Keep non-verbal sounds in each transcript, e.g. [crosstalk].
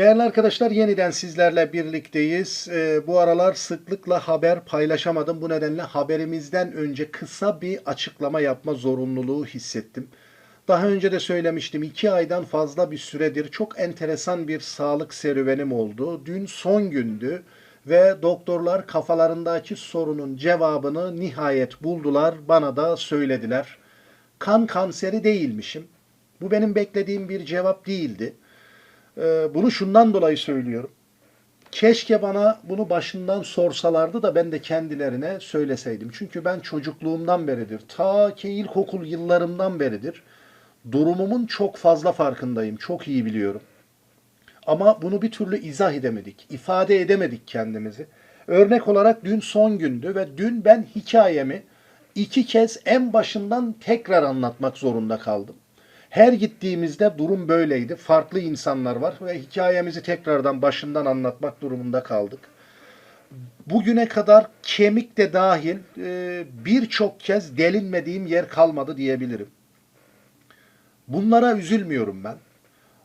Değerli arkadaşlar yeniden sizlerle birlikteyiz. Ee, bu aralar sıklıkla haber paylaşamadım. Bu nedenle haberimizden önce kısa bir açıklama yapma zorunluluğu hissettim. Daha önce de söylemiştim iki aydan fazla bir süredir çok enteresan bir sağlık serüvenim oldu. Dün son gündü ve doktorlar kafalarındaki sorunun cevabını nihayet buldular. Bana da söylediler. Kan kanseri değilmişim. Bu benim beklediğim bir cevap değildi. Ee, bunu şundan dolayı söylüyorum. Keşke bana bunu başından sorsalardı da ben de kendilerine söyleseydim. Çünkü ben çocukluğumdan beridir, ta ki ilkokul yıllarımdan beridir durumumun çok fazla farkındayım. Çok iyi biliyorum. Ama bunu bir türlü izah edemedik, ifade edemedik kendimizi. Örnek olarak dün son gündü ve dün ben hikayemi iki kez en başından tekrar anlatmak zorunda kaldım. Her gittiğimizde durum böyleydi. Farklı insanlar var ve hikayemizi tekrardan başından anlatmak durumunda kaldık. Bugüne kadar kemik de dahil e, birçok kez delinmediğim yer kalmadı diyebilirim. Bunlara üzülmüyorum ben.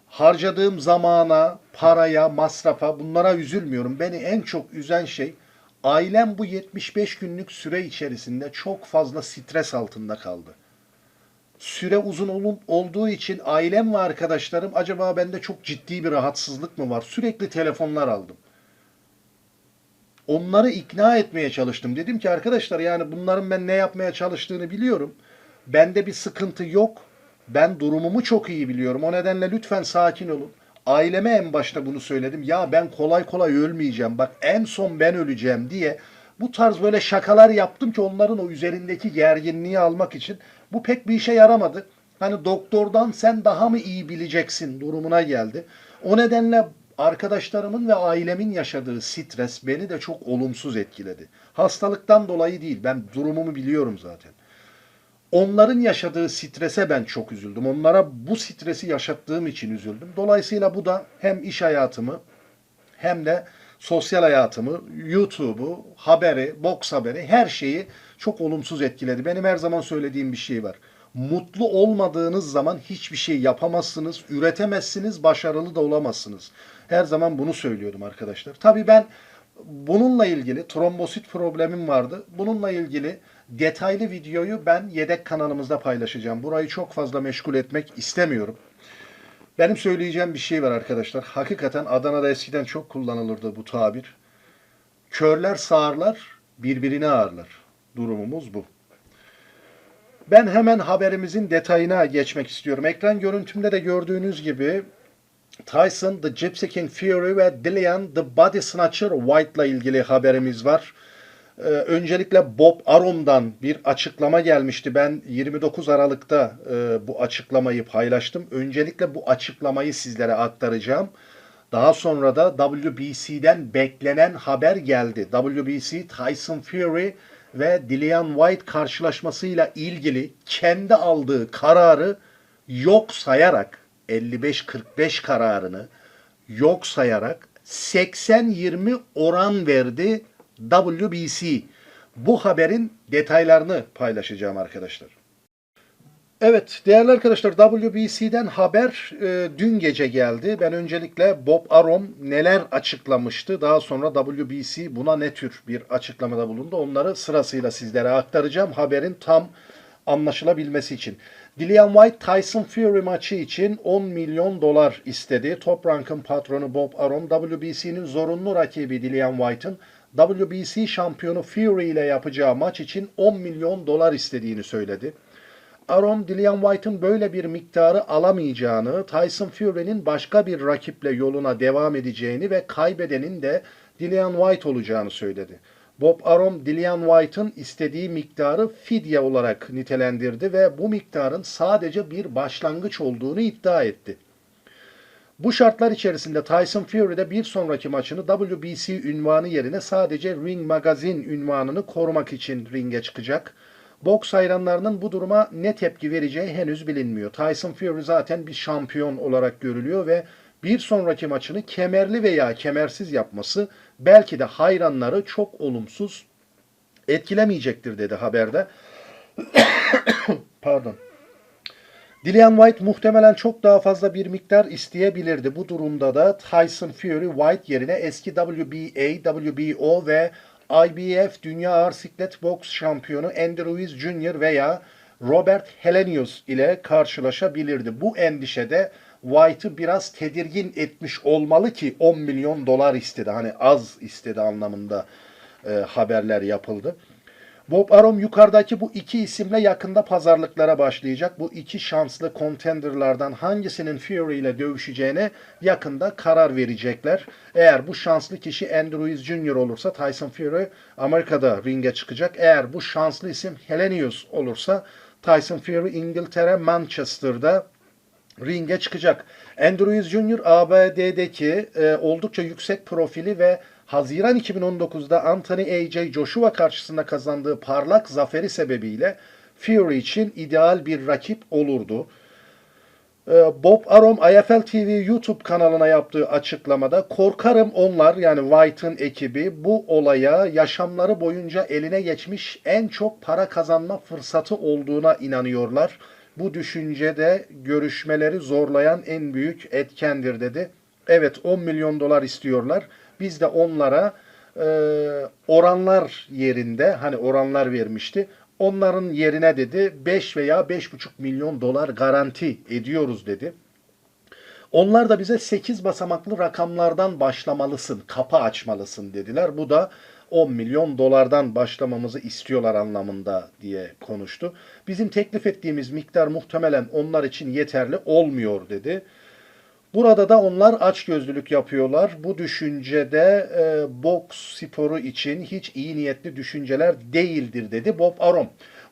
Harcadığım zamana, paraya, masrafa bunlara üzülmüyorum. Beni en çok üzen şey ailem bu 75 günlük süre içerisinde çok fazla stres altında kaldı süre uzun olup olduğu için ailem ve arkadaşlarım acaba bende çok ciddi bir rahatsızlık mı var? Sürekli telefonlar aldım. Onları ikna etmeye çalıştım. Dedim ki arkadaşlar yani bunların ben ne yapmaya çalıştığını biliyorum. Bende bir sıkıntı yok. Ben durumumu çok iyi biliyorum. O nedenle lütfen sakin olun. Aileme en başta bunu söyledim. Ya ben kolay kolay ölmeyeceğim. Bak en son ben öleceğim diye bu tarz böyle şakalar yaptım ki onların o üzerindeki gerginliği almak için. Bu pek bir işe yaramadı. Hani doktordan sen daha mı iyi bileceksin durumuna geldi. O nedenle arkadaşlarımın ve ailemin yaşadığı stres beni de çok olumsuz etkiledi. Hastalıktan dolayı değil. Ben durumumu biliyorum zaten. Onların yaşadığı strese ben çok üzüldüm. Onlara bu stresi yaşattığım için üzüldüm. Dolayısıyla bu da hem iş hayatımı hem de sosyal hayatımı, YouTube'u, haberi, boks haberi her şeyi çok olumsuz etkiledi. Benim her zaman söylediğim bir şey var. Mutlu olmadığınız zaman hiçbir şey yapamazsınız, üretemezsiniz, başarılı da olamazsınız. Her zaman bunu söylüyordum arkadaşlar. Tabii ben bununla ilgili trombosit problemim vardı. Bununla ilgili detaylı videoyu ben yedek kanalımızda paylaşacağım. Burayı çok fazla meşgul etmek istemiyorum. Benim söyleyeceğim bir şey var arkadaşlar. Hakikaten Adana'da eskiden çok kullanılırdı bu tabir. Körler sağırlar, birbirini ağırlar. Durumumuz bu. Ben hemen haberimizin detayına geçmek istiyorum. Ekran görüntümde de gördüğünüz gibi Tyson, The Gypsy King Fury ve Dillian, The Body Snatcher White'la ilgili haberimiz var. Ee, öncelikle Bob Arum'dan bir açıklama gelmişti. Ben 29 Aralık'ta e, bu açıklamayı paylaştım. Öncelikle bu açıklamayı sizlere aktaracağım. Daha sonra da WBC'den beklenen haber geldi. WBC Tyson Fury ve Dillian White karşılaşmasıyla ilgili kendi aldığı kararı yok sayarak 55-45 kararını yok sayarak 80-20 oran verdi WBC. Bu haberin detaylarını paylaşacağım arkadaşlar. Evet değerli arkadaşlar WBC'den haber e, dün gece geldi. Ben öncelikle Bob Arum neler açıklamıştı. Daha sonra WBC buna ne tür bir açıklamada bulundu. Onları sırasıyla sizlere aktaracağım. Haberin tam anlaşılabilmesi için. Dillian White Tyson Fury maçı için 10 milyon dolar istedi. Top Rank'ın patronu Bob Arum WBC'nin zorunlu rakibi Dillian White'ın WBC şampiyonu Fury ile yapacağı maç için 10 milyon dolar istediğini söyledi. Aron, Dillian White'ın böyle bir miktarı alamayacağını, Tyson Fury'nin başka bir rakiple yoluna devam edeceğini ve kaybedenin de Dillian White olacağını söyledi. Bob Arum, Dillian White'ın istediği miktarı fidye olarak nitelendirdi ve bu miktarın sadece bir başlangıç olduğunu iddia etti. Bu şartlar içerisinde Tyson Fury de bir sonraki maçını WBC ünvanı yerine sadece Ring Magazine ünvanını korumak için ringe çıkacak. Boks hayranlarının bu duruma ne tepki vereceği henüz bilinmiyor. Tyson Fury zaten bir şampiyon olarak görülüyor ve bir sonraki maçını kemerli veya kemersiz yapması belki de hayranları çok olumsuz etkilemeyecektir dedi haberde. [coughs] Pardon. Dillian White muhtemelen çok daha fazla bir miktar isteyebilirdi. Bu durumda da Tyson Fury White yerine eski WBA, WBO ve IBF Dünya Ağır Siklet Boks Şampiyonu Andy Ruiz Jr. veya Robert Helenius ile karşılaşabilirdi. Bu endişe de White'ı biraz tedirgin etmiş olmalı ki 10 milyon dolar istedi. Hani az istedi anlamında e, haberler yapıldı. Bob Arum yukarıdaki bu iki isimle yakında pazarlıklara başlayacak. Bu iki şanslı contenderlardan hangisinin Fury ile dövüşeceğine yakında karar verecekler. Eğer bu şanslı kişi Andrew Ruiz Jr. olursa Tyson Fury Amerika'da ringe çıkacak. Eğer bu şanslı isim Helenius olursa Tyson Fury İngiltere Manchester'da ringe çıkacak. Andrew Ruiz Jr. ABD'deki e, oldukça yüksek profili ve Haziran 2019'da Anthony A.J. Joshua karşısında kazandığı parlak zaferi sebebiyle Fury için ideal bir rakip olurdu. Ee, Bob Arum IFL TV YouTube kanalına yaptığı açıklamada korkarım onlar yani White'ın ekibi bu olaya yaşamları boyunca eline geçmiş en çok para kazanma fırsatı olduğuna inanıyorlar. Bu düşüncede görüşmeleri zorlayan en büyük etkendir dedi. Evet 10 milyon dolar istiyorlar. Biz de onlara e, oranlar yerinde hani oranlar vermişti. Onların yerine dedi 5 veya 5,5 milyon dolar garanti ediyoruz dedi. Onlar da bize 8 basamaklı rakamlardan başlamalısın, kapı açmalısın dediler. Bu da 10 milyon dolardan başlamamızı istiyorlar anlamında diye konuştu. Bizim teklif ettiğimiz miktar muhtemelen onlar için yeterli olmuyor dedi. Burada da onlar açgözlülük yapıyorlar. Bu düşüncede e, boks sporu için hiç iyi niyetli düşünceler değildir dedi Bob Arum.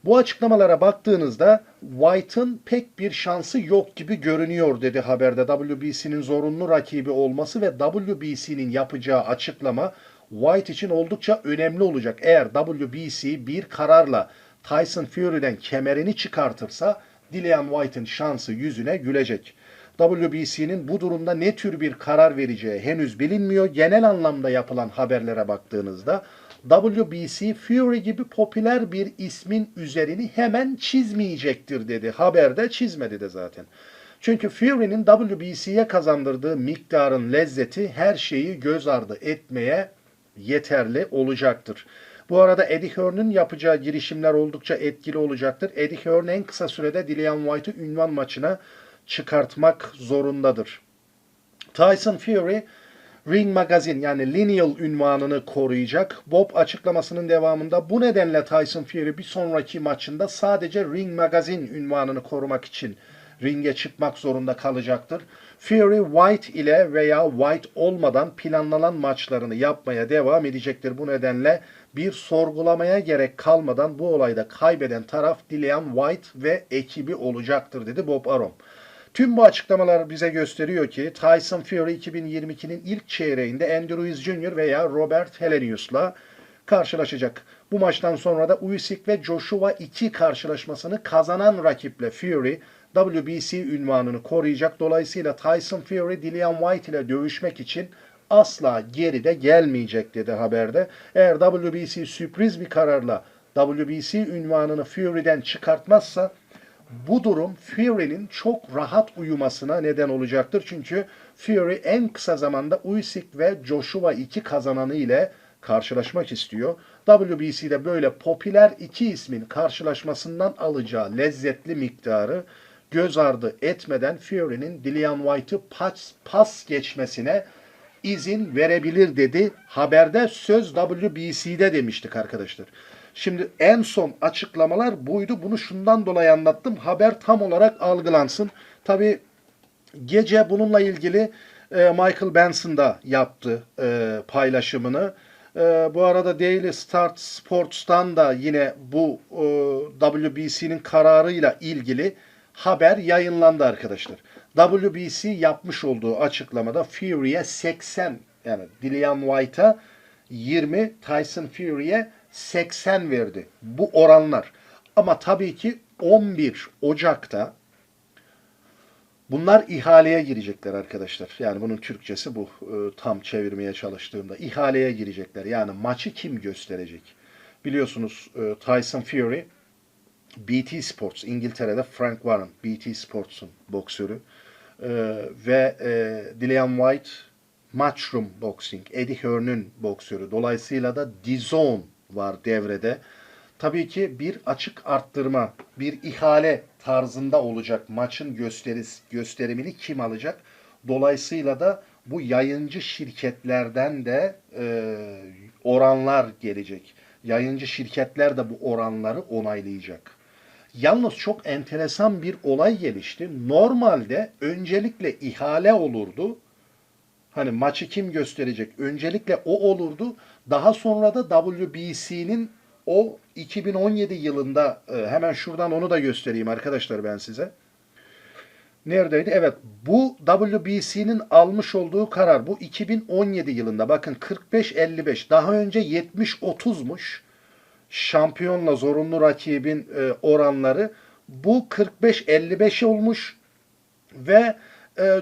Bu açıklamalara baktığınızda White'ın pek bir şansı yok gibi görünüyor dedi haberde. WBC'nin zorunlu rakibi olması ve WBC'nin yapacağı açıklama White için oldukça önemli olacak. Eğer WBC bir kararla Tyson Fury'den kemerini çıkartırsa Dillian White'ın şansı yüzüne gülecek. WBC'nin bu durumda ne tür bir karar vereceği henüz bilinmiyor. Genel anlamda yapılan haberlere baktığınızda WBC Fury gibi popüler bir ismin üzerini hemen çizmeyecektir dedi. Haberde çizmedi de zaten. Çünkü Fury'nin WBC'ye kazandırdığı miktarın lezzeti her şeyi göz ardı etmeye yeterli olacaktır. Bu arada Eddie Hearn'ın yapacağı girişimler oldukça etkili olacaktır. Eddie Hearn en kısa sürede Dillian White'ı ünvan maçına çıkartmak zorundadır. Tyson Fury Ring Magazine yani Lineal ünvanını koruyacak. Bob açıklamasının devamında bu nedenle Tyson Fury bir sonraki maçında sadece Ring Magazine ünvanını korumak için ringe çıkmak zorunda kalacaktır. Fury White ile veya White olmadan planlanan maçlarını yapmaya devam edecektir. Bu nedenle bir sorgulamaya gerek kalmadan bu olayda kaybeden taraf Dillian White ve ekibi olacaktır dedi Bob Arum. Tüm bu açıklamalar bize gösteriyor ki Tyson Fury 2022'nin ilk çeyreğinde Andy Ruiz Jr. veya Robert Helenius'la karşılaşacak. Bu maçtan sonra da Usyk ve Joshua 2 karşılaşmasını kazanan rakiple Fury WBC ünvanını koruyacak. Dolayısıyla Tyson Fury Dillian White ile dövüşmek için asla geride gelmeyecek dedi haberde. Eğer WBC sürpriz bir kararla WBC ünvanını Fury'den çıkartmazsa bu durum Fury'nin çok rahat uyumasına neden olacaktır. Çünkü Fury en kısa zamanda Usyk ve Joshua 2 kazananı ile karşılaşmak istiyor. WBC'de böyle popüler iki ismin karşılaşmasından alacağı lezzetli miktarı göz ardı etmeden Fury'nin Dillian White'ı pas, pas geçmesine izin verebilir dedi. Haberde söz WBC'de demiştik arkadaşlar. Şimdi en son açıklamalar buydu. Bunu şundan dolayı anlattım. Haber tam olarak algılansın. Tabi gece bununla ilgili e, Michael Benson da yaptı e, paylaşımını. E, bu arada Daily Start Sports'tan da yine bu WBC'nin kararıyla ilgili haber yayınlandı arkadaşlar. WBC yapmış olduğu açıklamada Fury'e 80 yani Dillian White'a 20, Tyson Fury'e 80 verdi. Bu oranlar. Ama tabii ki 11 Ocak'ta bunlar ihaleye girecekler arkadaşlar. Yani bunun Türkçesi bu. E, tam çevirmeye çalıştığımda. ihaleye girecekler. Yani maçı kim gösterecek? Biliyorsunuz e, Tyson Fury BT Sports, İngiltere'de Frank Warren, BT Sports'un boksörü. Ee, ve e, Dillian White, Matchroom Boxing, Eddie Hearn'ün boksörü. Dolayısıyla da DAZN var devrede. Tabii ki bir açık arttırma, bir ihale tarzında olacak maçın gösteris, gösterimini kim alacak? Dolayısıyla da bu yayıncı şirketlerden de e, oranlar gelecek. Yayıncı şirketler de bu oranları onaylayacak. Yalnız çok enteresan bir olay gelişti. Normalde öncelikle ihale olurdu. Hani maçı kim gösterecek? Öncelikle o olurdu. Daha sonra da WBC'nin o 2017 yılında e, hemen şuradan onu da göstereyim arkadaşlar ben size. Neredeydi? Evet bu WBC'nin almış olduğu karar bu 2017 yılında bakın 45-55 daha önce 70-30'muş şampiyonla zorunlu rakibin e, oranları bu 45-55 olmuş ve e,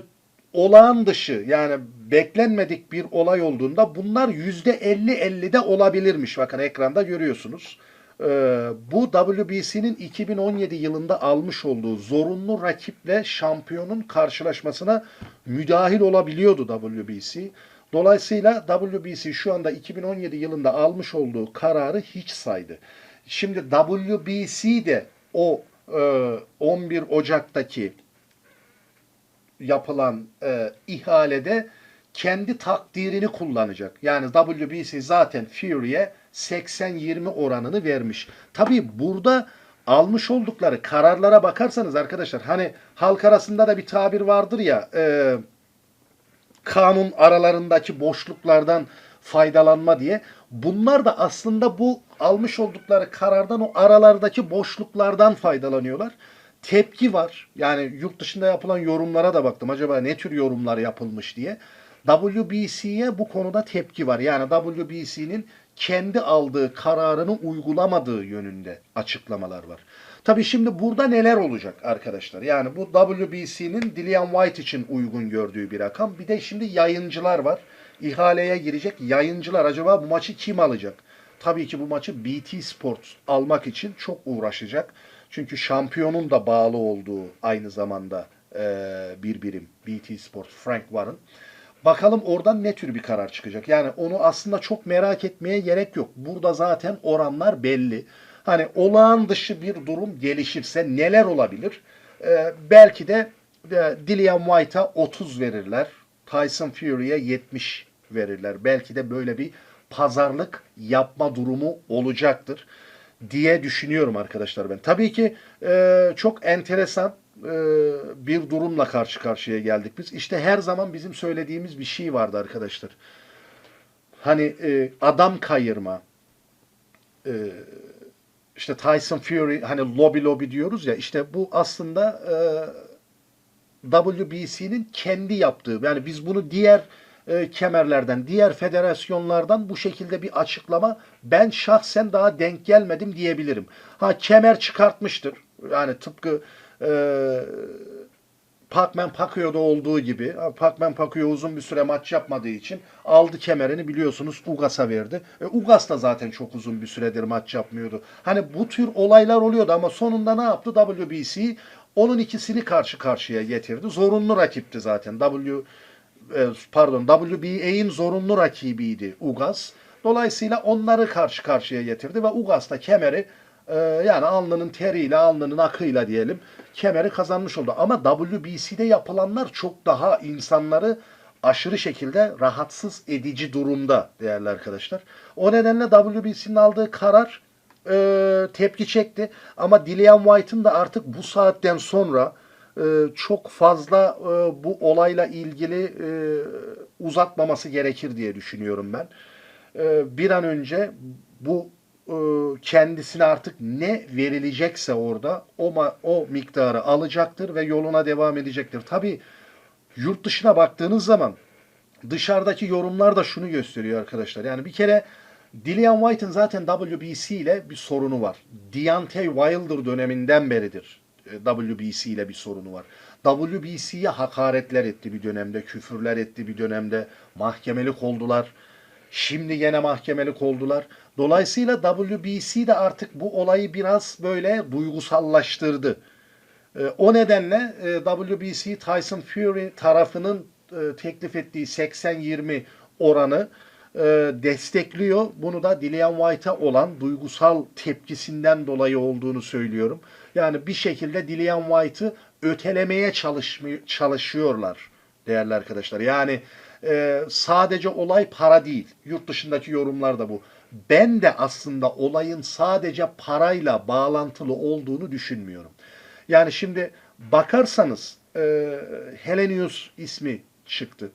olağan dışı yani beklenmedik bir olay olduğunda bunlar %50-50'de olabilirmiş. Bakın ekranda görüyorsunuz. Ee, bu WBC'nin 2017 yılında almış olduğu zorunlu rakiple şampiyonun karşılaşmasına müdahil olabiliyordu WBC. Dolayısıyla WBC şu anda 2017 yılında almış olduğu kararı hiç saydı. Şimdi WBC de o e, 11 Ocak'taki yapılan e, ihalede kendi takdirini kullanacak. Yani WBC zaten Fury'e 80-20 oranını vermiş. Tabii burada almış oldukları kararlara bakarsanız arkadaşlar hani halk arasında da bir tabir vardır ya e, kanun aralarındaki boşluklardan faydalanma diye. Bunlar da aslında bu almış oldukları karardan o aralardaki boşluklardan faydalanıyorlar. Tepki var. Yani yurt dışında yapılan yorumlara da baktım. Acaba ne tür yorumlar yapılmış diye. WBC'ye bu konuda tepki var. Yani WBC'nin kendi aldığı kararını uygulamadığı yönünde açıklamalar var. Tabii şimdi burada neler olacak arkadaşlar? Yani bu WBC'nin Dillian White için uygun gördüğü bir rakam. Bir de şimdi yayıncılar var. İhaleye girecek yayıncılar acaba bu maçı kim alacak? Tabii ki bu maçı BT Sports almak için çok uğraşacak. Çünkü şampiyonun da bağlı olduğu aynı zamanda e, bir birim BT Sports Frank Warren. Bakalım oradan ne tür bir karar çıkacak. Yani onu aslında çok merak etmeye gerek yok. Burada zaten oranlar belli. Hani olağan dışı bir durum gelişirse neler olabilir? Ee, belki de e, Dillian White'a 30 verirler. Tyson Fury'e 70 verirler. Belki de böyle bir pazarlık yapma durumu olacaktır diye düşünüyorum arkadaşlar ben. Tabii ki e, çok enteresan e, bir durumla karşı karşıya geldik biz. İşte her zaman bizim söylediğimiz bir şey vardı arkadaşlar. Hani e, adam kayırma, e, işte Tyson Fury hani lobby lobby diyoruz ya işte bu aslında e, WBC'nin kendi yaptığı. Yani biz bunu diğer e, kemerlerden, diğer federasyonlardan bu şekilde bir açıklama ben şahsen daha denk gelmedim diyebilirim. Ha kemer çıkartmıştır. Yani tıpkı e, Pacman Pacquiao'da olduğu gibi Pacman Pacquiao uzun bir süre maç yapmadığı için aldı kemerini biliyorsunuz Ugas'a verdi. E, Ugas da zaten çok uzun bir süredir maç yapmıyordu. Hani bu tür olaylar oluyordu ama sonunda ne yaptı WBC? Onun ikisini karşı karşıya getirdi. Zorunlu rakipti zaten. W pardon WBA'in zorunlu rakibiydi Ugas. Dolayısıyla onları karşı karşıya getirdi ve Ugas da kemeri e, yani alnının teriyle, alnının akıyla diyelim kemeri kazanmış oldu. Ama WBC'de yapılanlar çok daha insanları aşırı şekilde rahatsız edici durumda değerli arkadaşlar. O nedenle WBC'nin aldığı karar e, tepki çekti. Ama Dillian White'ın da artık bu saatten sonra e, çok fazla e, bu olayla ilgili e, uzatmaması gerekir diye düşünüyorum ben. E, bir an önce bu e, kendisine artık ne verilecekse orada o, o miktarı alacaktır ve yoluna devam edecektir. Tabi yurt dışına baktığınız zaman dışarıdaki yorumlar da şunu gösteriyor arkadaşlar. Yani bir kere Dillian White'ın zaten WBC ile bir sorunu var. Deontay Wilder döneminden beridir e, WBC ile bir sorunu var. WBC'ye hakaretler etti bir dönemde, küfürler etti bir dönemde, mahkemelik oldular. Şimdi yine mahkemelik oldular. Dolayısıyla WBC de artık bu olayı biraz böyle duygusallaştırdı. E, o nedenle e, WBC Tyson Fury tarafının e, teklif ettiği 80-20 oranı e, destekliyor. Bunu da Dillian White'a olan duygusal tepkisinden dolayı olduğunu söylüyorum. Yani bir şekilde Dillian White'ı ötelemeye çalışıyorlar değerli arkadaşlar. Yani e, sadece olay para değil. Yurt dışındaki yorumlar da bu. Ben de aslında olayın sadece parayla bağlantılı olduğunu düşünmüyorum. Yani şimdi bakarsanız e, Helenius ismi çıktı.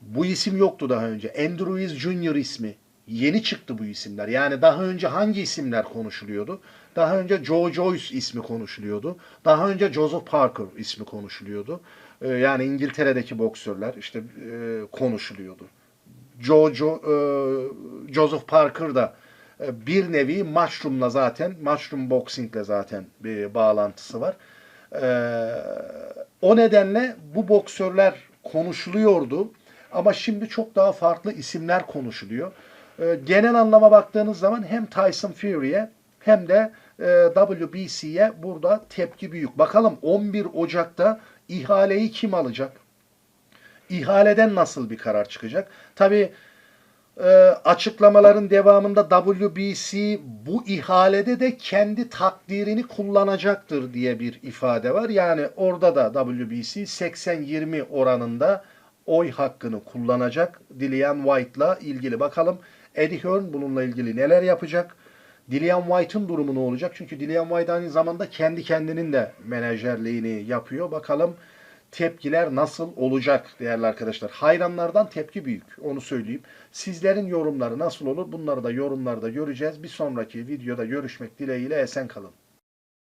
Bu isim yoktu daha önce. Andrew Junior ismi. Yeni çıktı bu isimler. Yani daha önce hangi isimler konuşuluyordu? Daha önce Joe Joyce ismi konuşuluyordu. Daha önce Joseph Parker ismi konuşuluyordu. Ee, yani İngiltere'deki boksörler işte e, konuşuluyordu. Joe, Jo- e, Joseph Parker da e, bir nevi Mushroom'la zaten, Mushroom Boxing'le zaten bir bağlantısı var. Ee, o nedenle bu boksörler konuşuluyordu. Ama şimdi çok daha farklı isimler konuşuluyor. Ee, genel anlama baktığınız zaman hem Tyson Fury'e hem de e, WBC'ye burada tepki büyük. Bakalım 11 Ocak'ta ihaleyi kim alacak? İhaleden nasıl bir karar çıkacak? Tabii e, açıklamaların devamında WBC bu ihalede de kendi takdirini kullanacaktır diye bir ifade var. Yani orada da WBC 80-20 oranında oy hakkını kullanacak Dillian White'la ilgili. Bakalım Eddie Hearn bununla ilgili neler yapacak? Dillian White'ın durumu ne olacak? Çünkü Dillian White aynı zamanda kendi kendinin de menajerliğini yapıyor. Bakalım tepkiler nasıl olacak değerli arkadaşlar. Hayranlardan tepki büyük. Onu söyleyeyim. Sizlerin yorumları nasıl olur? Bunları da yorumlarda göreceğiz. Bir sonraki videoda görüşmek dileğiyle esen kalın.